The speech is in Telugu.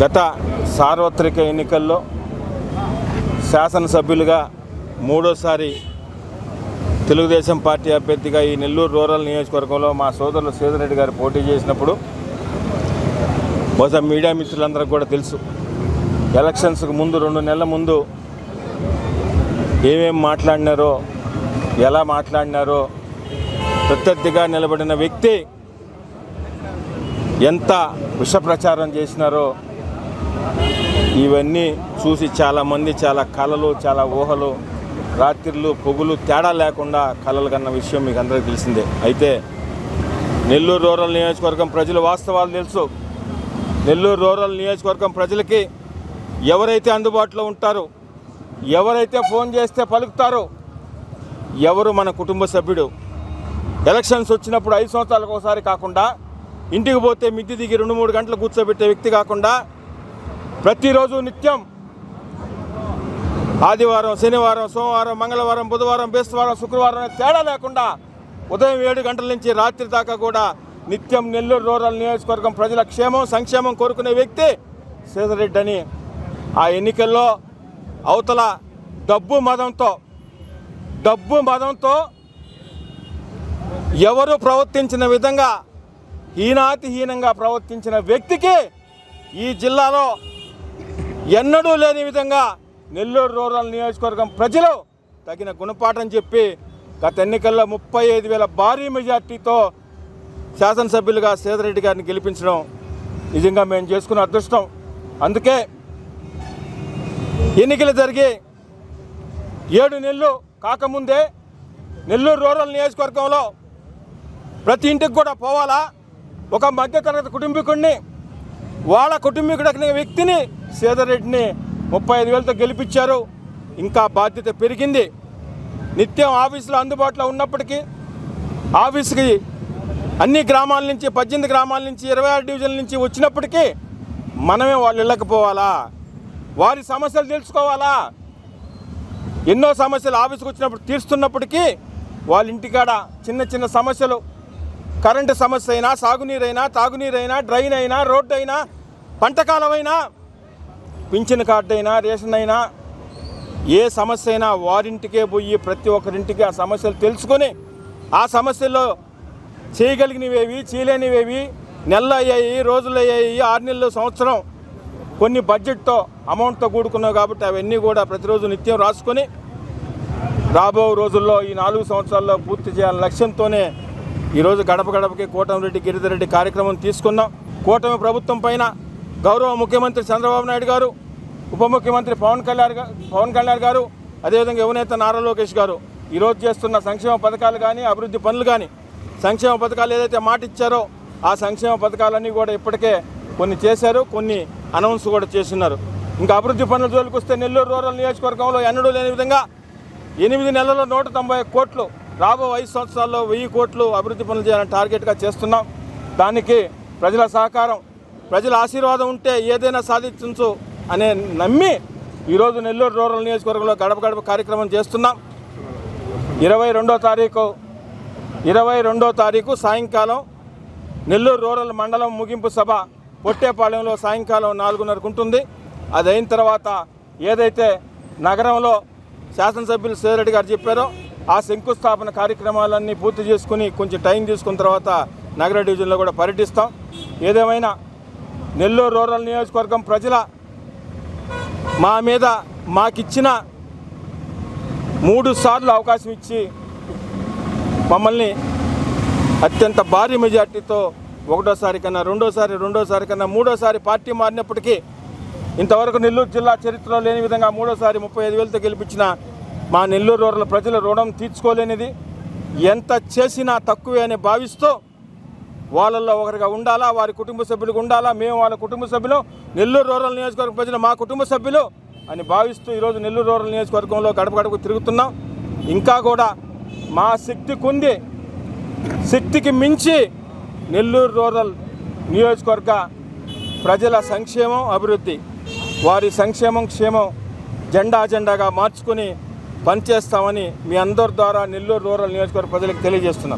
గత సార్వత్రిక ఎన్నికల్లో శాసనసభ్యులుగా మూడోసారి తెలుగుదేశం పార్టీ అభ్యర్థిగా ఈ నెల్లూరు రూరల్ నియోజకవర్గంలో మా సోదరులు శ్రీధర్ గారు పోటీ చేసినప్పుడు బహుశా మీడియా మిత్రులందరికీ కూడా తెలుసు. ఎలక్షన్స్కి ముందు రెండు నెలల ముందు ఏమేం మాట్లాడినారో ఎలా మాట్లాడినారో ప్రత్యర్థిగా నిలబడిన వ్యక్తి ఎంత విష ప్రచారం చేసినారో ఇవన్నీ చూసి చాలామంది చాలా కళలు చాలా ఊహలు రాత్రిళ్ళు పొగులు తేడా లేకుండా కళలు కన్న విషయం మీకు అందరికీ తెలిసిందే. అయితే నెల్లూరు రూరల్ నియోజకవర్గం ప్రజలు వాస్తవాలు తెలుసు. నెల్లూరు రూరల్ నియోజకవర్గం ప్రజలకి ఎవరైతే అందుబాటులో ఉంటారో ఎవరైతే ఫోన్ చేస్తే పలుకుతారో ఎవరు మన కుటుంబ సభ్యుడు? ఎలక్షన్స్ వచ్చినప్పుడు ఐదు సంవత్సరాలకు ఒకసారి కాకుండా ఇంటికి పోతే మిద్ది దిగి రెండు మూడు గంటలు కూర్చోబెట్టే వ్యక్తి కాకుండా ప్రతిరోజు నిత్యం ఆదివారం శనివారం సోమవారం మంగళవారం బుధవారం బేస్తవారం శుక్రవారం తేడా లేకుండా ఉదయం ఏడు గంటల నుంచి రాత్రి దాకా కూడా నిత్యం నెల్లూరు రూరల్ నియోజకవర్గం ప్రజల క్షేమం సంక్షేమం కోరుకునే వ్యక్తి శ్రీధరెడ్డి అని. ఆ ఎన్నికల్లో అవతల డబ్బు మదంతో డబ్బు మదంతో ఎవరు ప్రవర్తించిన విధంగా హీనాతిహీనంగా ప్రవర్తించిన వ్యక్తికి ఈ జిల్లాలో ఎన్నడూ లేని విధంగా నెల్లూరు రూరల్ నియోజకవర్గం ప్రజలు తగిన గుణపాఠం చెప్పి గత ఎన్నికల్లో ముప్పై ఐదు వేల భారీ మెజార్టీతో శాసనసభ్యులుగా సేదరెడ్డి గారిని గెలిపించడం నిజంగా మేము చేసుకున్న అదృష్టం. అందుకే ఎన్నికలు జరిగి ఏడు నెలలు కాకముందే నెల్లూరు రూరల్ నియోజకవర్గంలో ప్రతి ఇంటికి కూడా పోవాలా? ఒక మధ్యతరగతి కుటుంబీకుడిని వాళ్ళ కుటుంబీకుడు వ్యక్తిని సేదరెడ్డిని ముప్పై ఐదు వేలతో గెలిపించారు. ఇంకా బాధ్యత పెరిగింది. నిత్యం ఆఫీసులో అందుబాటులో ఉన్నప్పటికీ ఆఫీస్కి అన్ని గ్రామాల నుంచి పద్దెనిమిది గ్రామాల నుంచి ఇరవై ఆరు డివిజన్ల నుంచి వచ్చినప్పటికీ మనమే వాళ్ళు వెళ్ళకపోవాలా వారి సమస్యలు తెలుసుకోవాలా? ఎన్నో సమస్యలు ఆఫీస్కి వచ్చినప్పుడు తీరుస్తున్నప్పటికీ వాళ్ళ ఇంటికాడ చిన్న చిన్న సమస్యలు కరెంటు సమస్య అయినా సాగునీరైనా తాగునీరైనా డ్రైన్ అయినా రోడ్డు అయినా పంటకాలమైనా పింఛన్ కార్డు అయినా రేషన్ అయినా ఏ సమస్య అయినా వారింటికే పోయి ప్రతి ఒక్కరింటికి ఆ సమస్యలు తెలుసుకొని ఆ సమస్యల్లో చేయగలిగినవేవి చేయలేనివేవి నెలలు అయ్యాయి రోజులు అయ్యాయి ఆరు నెలలు సంవత్సరం కొన్ని బడ్జెట్తో అమౌంట్తో కూడుకున్నావు కాబట్టి అవన్నీ కూడా ప్రతిరోజు నిత్యం రాసుకొని రాబో రోజుల్లో ఈ నాలుగు సంవత్సరాల్లో పూర్తి చేయాలనే లక్ష్యంతోనే ఈరోజు గడప గడపకి కోటమిరెడ్డి గిరిధరెడ్డి కార్యక్రమం తీసుకున్నాం. కూటమి ప్రభుత్వం పైన గౌరవ ముఖ్యమంత్రి చంద్రబాబు నాయుడు గారు ఉప ముఖ్యమంత్రి పవన్ కళ్యాణ్ పవన్ కళ్యాణ్ గారు అదేవిధంగా యువనేత నారా లోకేష్ గారు. ఈరోజు చేస్తున్న సంక్షేమ పథకాలు కానీ అభివృద్ధి పనులు కానీ సంక్షేమ పథకాలు ఏదైతే మాట ఇచ్చారో ఆ సంక్షేమ పథకాలన్నీ కూడా ఇప్పటికే కొన్ని చేశారు కొన్ని అనౌన్స్ కూడా చేస్తున్నారు. ఇంకా అభివృద్ధి పనుల జోలికొస్తే నెల్లూరు రూరల్ నియోజకవర్గంలో ఎన్నడూ లేని విధంగా ఎనిమిది నెలల్లో నూట తొంభై కోట్లు రాబో ఐదు సంవత్సరాల్లో వెయ్యి కోట్లు అభివృద్ధి పనులు చేయాలని టార్గెట్గా చేస్తున్నాం. దానికి ప్రజల సహకారం ప్రజల ఆశీర్వాదం ఉంటే ఏదైనా సాధించు అనే నమ్మి ఈరోజు నెల్లూరు రూరల్ నియోజకవర్గంలో గడప గడప కార్యక్రమం చేస్తున్నాం. ఇరవై రెండో తారీఖు ఇరవై రెండో తారీఖు సాయంకాలం నెల్లూరు రూరల్ మండలం ముగింపు సభ పొట్టేపాలెంలో సాయంకాలం నాలుగున్నరకు ఉంటుంది. అది అయిన తర్వాత ఏదైతే నగరంలో శాసనసభ్యులు సేరెడ్డి గారు చెప్పారో ఆ శంకుస్థాపన కార్యక్రమాలన్నీ పూర్తి చేసుకుని కొంచెం టైం తీసుకున్న తర్వాత నగర డివిజన్లో కూడా పర్యటిస్తాం. ఏదేమైనా నెల్లూరు రూరల్ నియోజకవర్గం ప్రజల మా మీద మాకిచ్చిన మూడు సార్లు అవకాశం ఇచ్చి మమ్మల్ని అత్యంత భారీ మెజార్టీతో ఒకటోసారి కన్నా రెండోసారి రెండోసారి కన్నా మూడోసారి పార్టీ మారినప్పటికీ ఇంతవరకు నెల్లూరు జిల్లా చరిత్రలో లేని విధంగా మూడోసారి ముప్పై ఐదు వేలతో గెలిపించిన మా నెల్లూరు రూరల్ ప్రజల రుణం తీర్చుకోలేనిది. ఎంత చేసినా తక్కువే అని భావిస్తూ వాళ్ళల్లో ఒకరిగా ఉండాలా వారి కుటుంబ సభ్యులకు ఉండాలా మేము వాళ్ళ కుటుంబ సభ్యులు నెల్లూరు రూరల్ నియోజకవర్గం ప్రజలు మా కుటుంబ సభ్యులు అని భావిస్తూ ఈరోజు నెల్లూరు రూరల్ నియోజకవర్గంలో గడప గడపకు తిరుగుతున్నాం. ఇంకా కూడా మా శక్తి కొంది శక్తికి మించి నెల్లూరు రూరల్ నియోజకవర్గ ప్రజల సంక్షేమం అభివృద్ధి వారి సంక్షేమం క్షేమం జెండా అజెండాగా మార్చుకుని పనిచేస్తామని మీ అందరి ద్వారా నెల్లూరు రూరల్ నియోజకవర్గ ప్రజలకు తెలియజేస్తున్నాం.